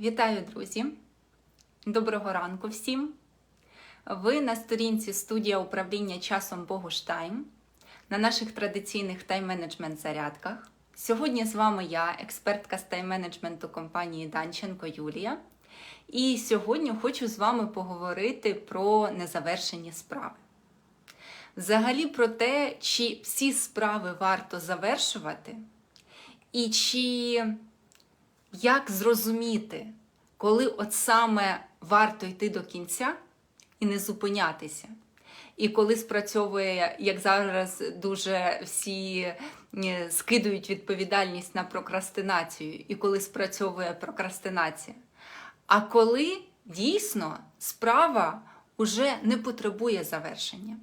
Вітаю, друзі! Доброго ранку всім! Ви на сторінці студія управління часом Богуштайм на наших традиційних тайм-менеджмент зарядках. Сьогодні з вами я, експертка з тайм-менеджменту компанії Данченко Юлія. І сьогодні хочу з вами поговорити про незавершені справи. Взагалі про те, чи всі справи варто завершувати, і чи як зрозуміти, коли от саме варто йти до кінця і не зупинятися. І коли спрацьовує, як зараз дуже всі скидують відповідальність на прокрастинацію, і коли спрацьовує прокрастинація. А коли дійсно справа вже не потребує завершення.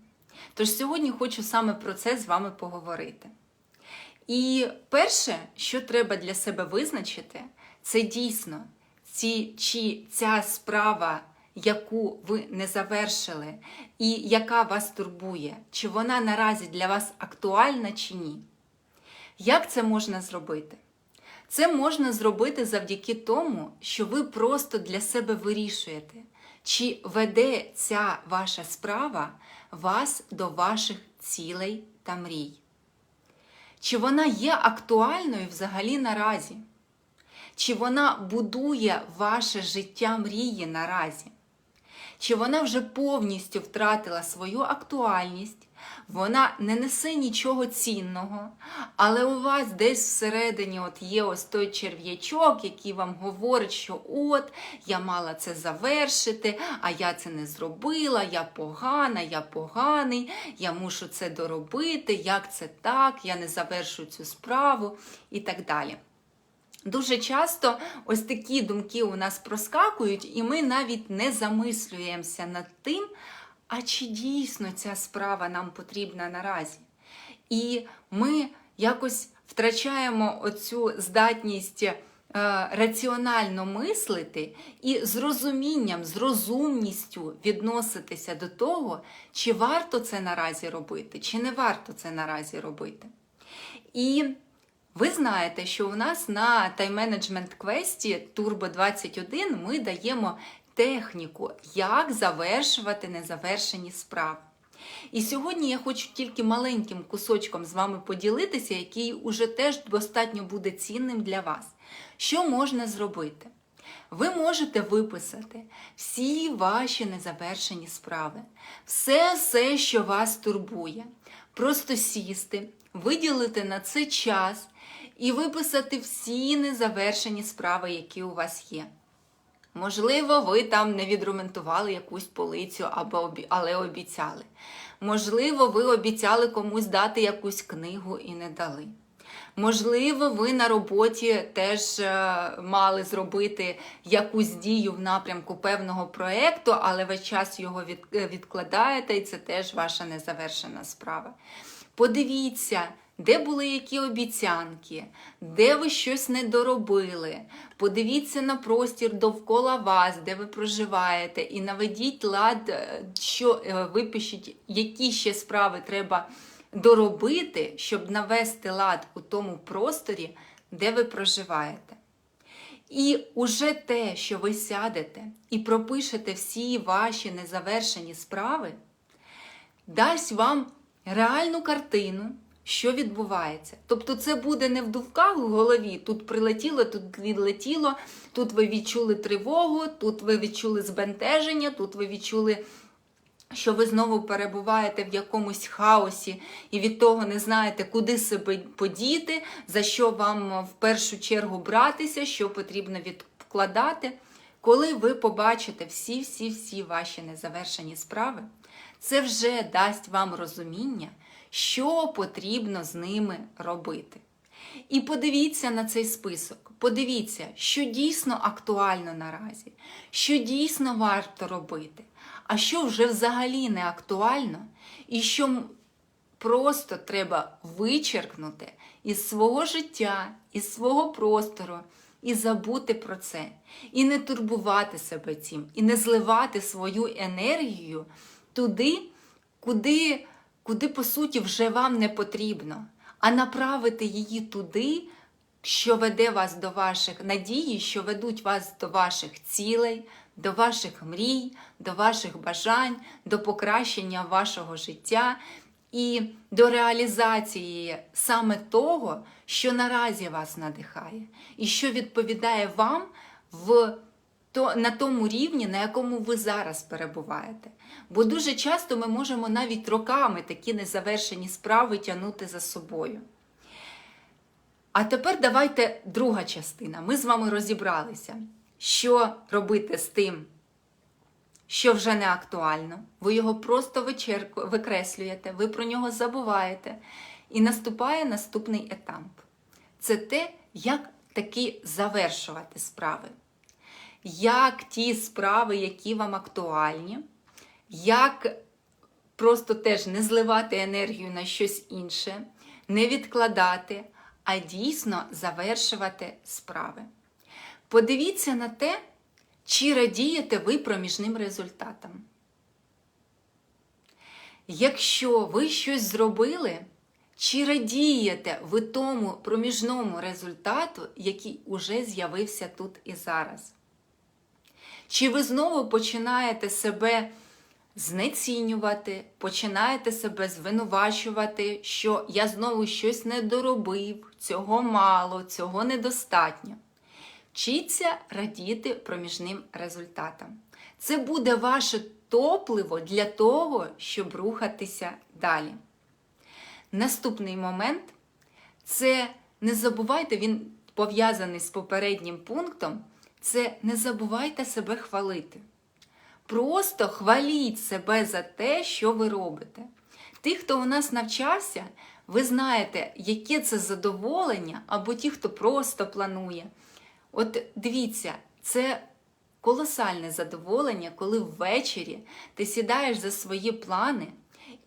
Тож сьогодні хочу саме про це з вами поговорити. І перше, що треба для себе визначити, це дійсно ці, чи ця справа, яку ви не завершили, і яка вас турбує, чи вона наразі для вас актуальна чи ні. Як це можна зробити? Це можна зробити завдяки тому, що ви просто для себе вирішуєте, чи веде ця ваша справа вас до ваших цілей та мрій. Чи вона є актуальною взагалі наразі? Чи вона будує ваше життя мрії наразі? Чи вона вже повністю втратила свою актуальність, вона не несе нічого цінного, але у вас десь всередині от є ось той черв'ячок, який вам говорить, що от я мала це завершити, а я це не зробила, я погана, я поганий, я мушу це доробити, як це так, я не завершу цю справу і так далі. Дуже часто ось такі думки у нас проскакують, і ми навіть не замислюємося над тим, а чи дійсно ця справа нам потрібна наразі. І ми якось втрачаємо оцю здатність е, раціонально мислити і з розумінням, з розумністю відноситися до того, чи варто це наразі робити, чи не варто це наразі робити. І ви знаєте, що у нас на тайм-менеджмент квесті Turbo 21 ми даємо техніку, як завершувати незавершені справи. І сьогодні я хочу тільки маленьким кусочком з вами поділитися, який уже теж достатньо буде цінним для вас. Що можна зробити? Ви можете виписати всі ваші незавершені справи, все, все, що вас турбує. Просто сісти, виділити на це час і виписати всі незавершені справи, які у вас є. Можливо, ви там не відремонтували якусь полицю, або, але обіцяли. Можливо, ви обіцяли комусь дати якусь книгу і не дали. Можливо, ви на роботі теж е, мали зробити якусь дію в напрямку певного проєкту, але ви час його е, відкладаєте, і це теж ваша незавершена справа. Подивіться, де були які обіцянки, де ви щось не доробили. Подивіться на простір довкола вас, де ви проживаєте, і наведіть лад, е, що випишіть, які ще справи треба доробити, щоб навести лад у тому просторі, де ви проживаєте. І уже те, що ви сядете і пропишете всі ваші незавершені справи, дасть вам реальну картину, що відбувається. Тобто це буде не в дувках в голові, тут прилетіло, тут відлетіло, тут ви відчули тривогу, тут ви відчули збентеження, тут ви відчули що ви знову перебуваєте в якомусь хаосі і від того не знаєте, куди себе подіти, за що вам в першу чергу братися, що потрібно відкладати. Коли ви побачите всі-всі-всі ваші незавершені справи, це вже дасть вам розуміння, що потрібно з ними робити. І подивіться на цей список. Подивіться, що дійсно актуально наразі, що дійсно варто робити, а що вже взагалі не актуально, і що просто треба вичеркнути із свого життя, із свого простору, і забути про це, і не турбувати себе цим, і не зливати свою енергію туди, куди, куди по суті, вже вам не потрібно, а направити її туди, що веде вас до ваших надії, що ведуть вас до ваших цілей, до ваших мрій, до ваших бажань, до покращення вашого життя і до реалізації саме того, що наразі вас надихає, і що відповідає вам в то, на тому рівні, на якому ви зараз перебуваєте. Бо дуже часто ми можемо навіть роками такі незавершені справи тягнути за собою. А тепер давайте друга частина. Ми з вами розібралися, що робити з тим, що вже не актуально. Ви його просто викреслюєте, ви про нього забуваєте. І наступає наступний етап. Це те, як таки завершувати справи. Як ті справи, які вам актуальні, як просто теж не зливати енергію на щось інше, не відкладати, а дійсно завершувати справи. Подивіться на те, чи радієте ви проміжним результатам. Якщо ви щось зробили, чи радієте ви тому проміжному результату, який уже з'явився тут і зараз? Чи ви знову починаєте себе знецінювати, починаєте себе звинувачувати, що я знову щось не доробив, цього мало, цього недостатньо? Вчіться радіти проміжним результатам. Це буде ваше топливо для того, щоб рухатися далі. Наступний момент це не забувайте, він пов'язаний з попереднім пунктом. Це не забувайте себе хвалити. Просто хваліть себе за те, що ви робите. Ті, хто у нас навчався, ви знаєте, яке це задоволення, або ті, хто просто планує. От дивіться, це колосальне задоволення, коли ввечері ти сідаєш за свої плани.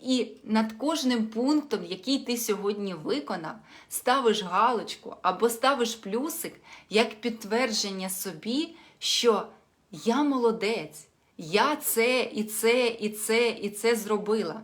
І над кожним пунктом, який ти сьогодні виконав, ставиш галочку або ставиш плюсик як підтвердження собі, що я молодець, я це і це, і це, і це зробила.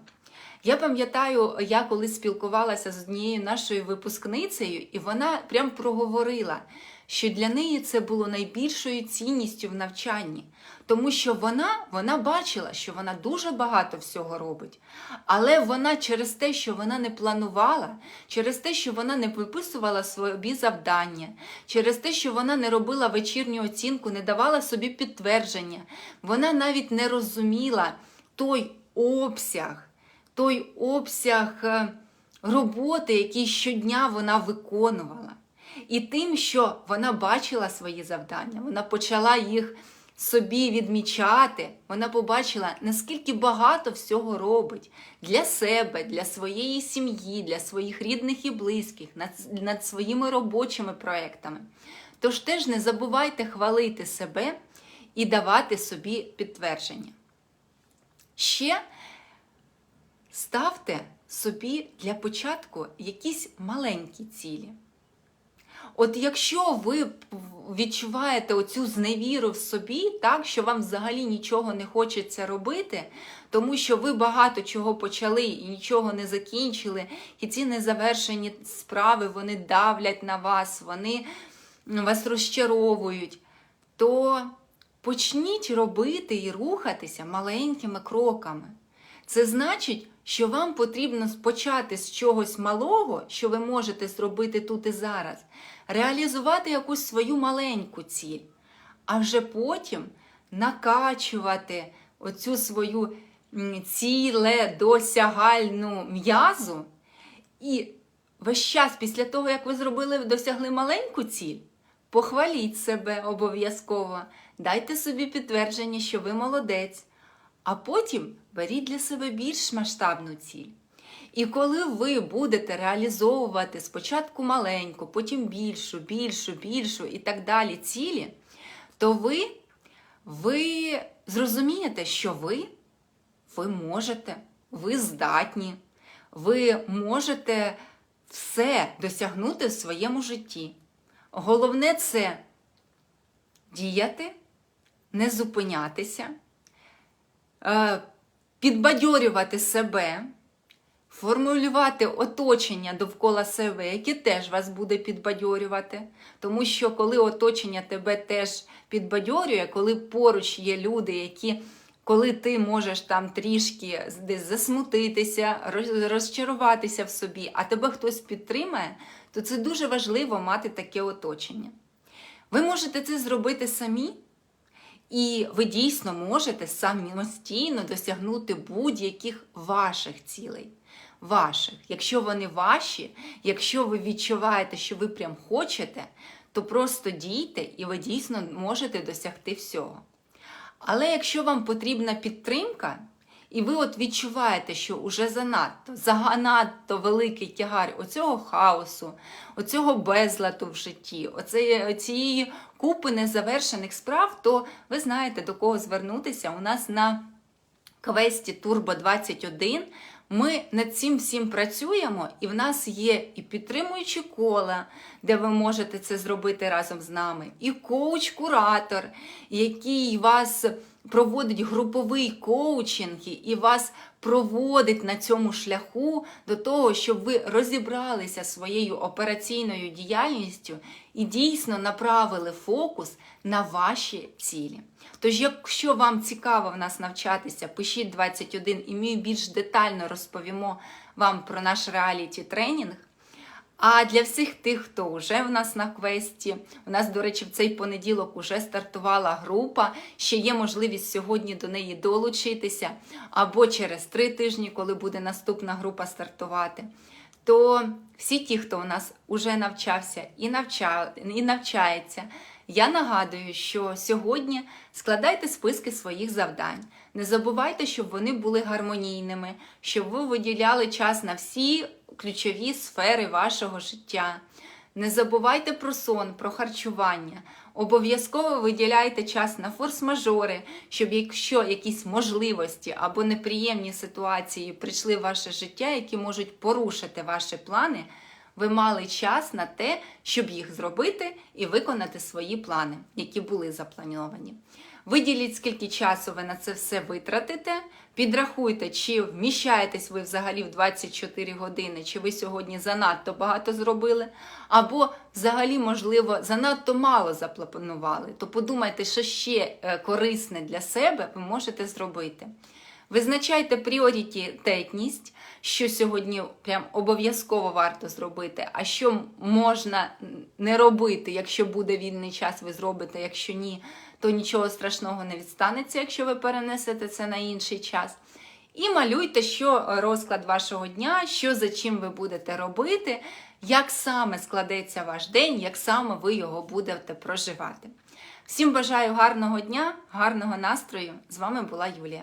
Я пам'ятаю, я коли спілкувалася з однією нашою випускницею, і вона прям проговорила, що для неї це було найбільшою цінністю в навчанні, тому що вона, вона бачила, що вона дуже багато всього робить, але вона через те, що вона не планувала, через те, що вона не виписувала собі завдання, через те, що вона не робила вечірню оцінку, не давала собі підтвердження, вона навіть не розуміла той обсяг той обсяг е, роботи, який щодня вона виконувала. І тим, що вона бачила свої завдання, вона почала їх собі відмічати, вона побачила, наскільки багато всього робить для себе, для своєї сім'ї, для своїх рідних і близьких, над, над своїми робочими проектами. Тож теж не забувайте хвалити себе і давати собі підтвердження. Ще Ставте собі для початку якісь маленькі цілі. От якщо ви відчуваєте оцю зневіру в собі, так, що вам взагалі нічого не хочеться робити, тому що ви багато чого почали і нічого не закінчили, і ці незавершені справи вони давлять на вас, вони вас розчаровують, то почніть робити і рухатися маленькими кроками. Це значить, що вам потрібно почати з чогось малого, що ви можете зробити тут і зараз, реалізувати якусь свою маленьку ціль, а вже потім накачувати оцю свою ціле досягальну м'язу. І весь час після того, як ви зробили, досягли маленьку ціль, похваліть себе обов'язково, дайте собі підтвердження, що ви молодець. А потім беріть для себе більш масштабну ціль. І коли ви будете реалізовувати спочатку маленьку, потім більшу, більшу, більшу і так далі цілі, то ви ви зрозумієте, що ви, ви можете, ви здатні, ви можете все досягнути в своєму житті. Головне це діяти, не зупинятися. Е, підбадьорювати себе формулювати оточення довкола себе, яке теж вас буде підбадьорювати. Тому що коли оточення тебе теж підбадьорює, коли поруч є люди, які коли ти можеш там трішки десь засмутитися, розчаруватися в собі, а тебе хтось підтримає, то це дуже важливо мати таке оточення. Ви можете це зробити самі, і ви дійсно можете самостійно досягнути будь-яких ваших цілей. Ваших. Якщо вони ваші, якщо ви відчуваєте, що ви прям хочете, то просто дійте і ви дійсно можете досягти всього. Але якщо вам потрібна підтримка, і ви от відчуваєте, що уже занадто, занадто великий тягар оцього хаосу, оцього безладу в житті, цієї купи незавершених справ, то ви знаєте, до кого звернутися. У нас на квесті Turbo 21 ми над цим всім працюємо, і в нас є і підтримуючі кола, де ви можете це зробити разом з нами, і коуч-куратор, який вас проводить груповий коучинг і вас проводить на цьому шляху до того, щоб ви розібралися своєю операційною діяльністю і дійсно направили фокус на ваші цілі. Тож, якщо вам цікаво в нас навчатися, пишіть 21 і ми більш детально розповімо вам про наш реаліті тренінг. А для всіх тих, хто вже в нас на квесті, у нас, до речі, в цей понеділок вже стартувала група. Ще є можливість сьогодні до неї долучитися, або через три тижні, коли буде наступна група стартувати. То всі ті, хто у нас вже навчався і, навча... і навчається, я нагадую, що сьогодні складайте списки своїх завдань. Не забувайте, щоб вони були гармонійними, щоб ви виділяли час на всі ключові сфери вашого життя. Не забувайте про сон, про харчування. Обов'язково виділяйте час на форс-мажори, щоб якщо якісь можливості або неприємні ситуації прийшли в ваше життя, які можуть порушити ваші плани, ви мали час на те, щоб їх зробити і виконати свої плани, які були заплановані. Виділіть, скільки часу ви на це все витратите. Підрахуйте, чи вміщаєтесь ви взагалі в 24 години, чи ви сьогодні занадто багато зробили, або взагалі, можливо, занадто мало запланували. То подумайте, що ще е, корисне для себе ви можете зробити. Визначайте пріоритетність, що сьогодні прям обов'язково варто зробити, а що можна не робити, якщо буде вільний час, ви зробите, якщо ні, то нічого страшного не відстанеться, якщо ви перенесете це на інший час. І малюйте, що розклад вашого дня, що за чим ви будете робити, як саме складеться ваш день, як саме ви його будете проживати. Всім бажаю гарного дня, гарного настрою. З вами була Юлія.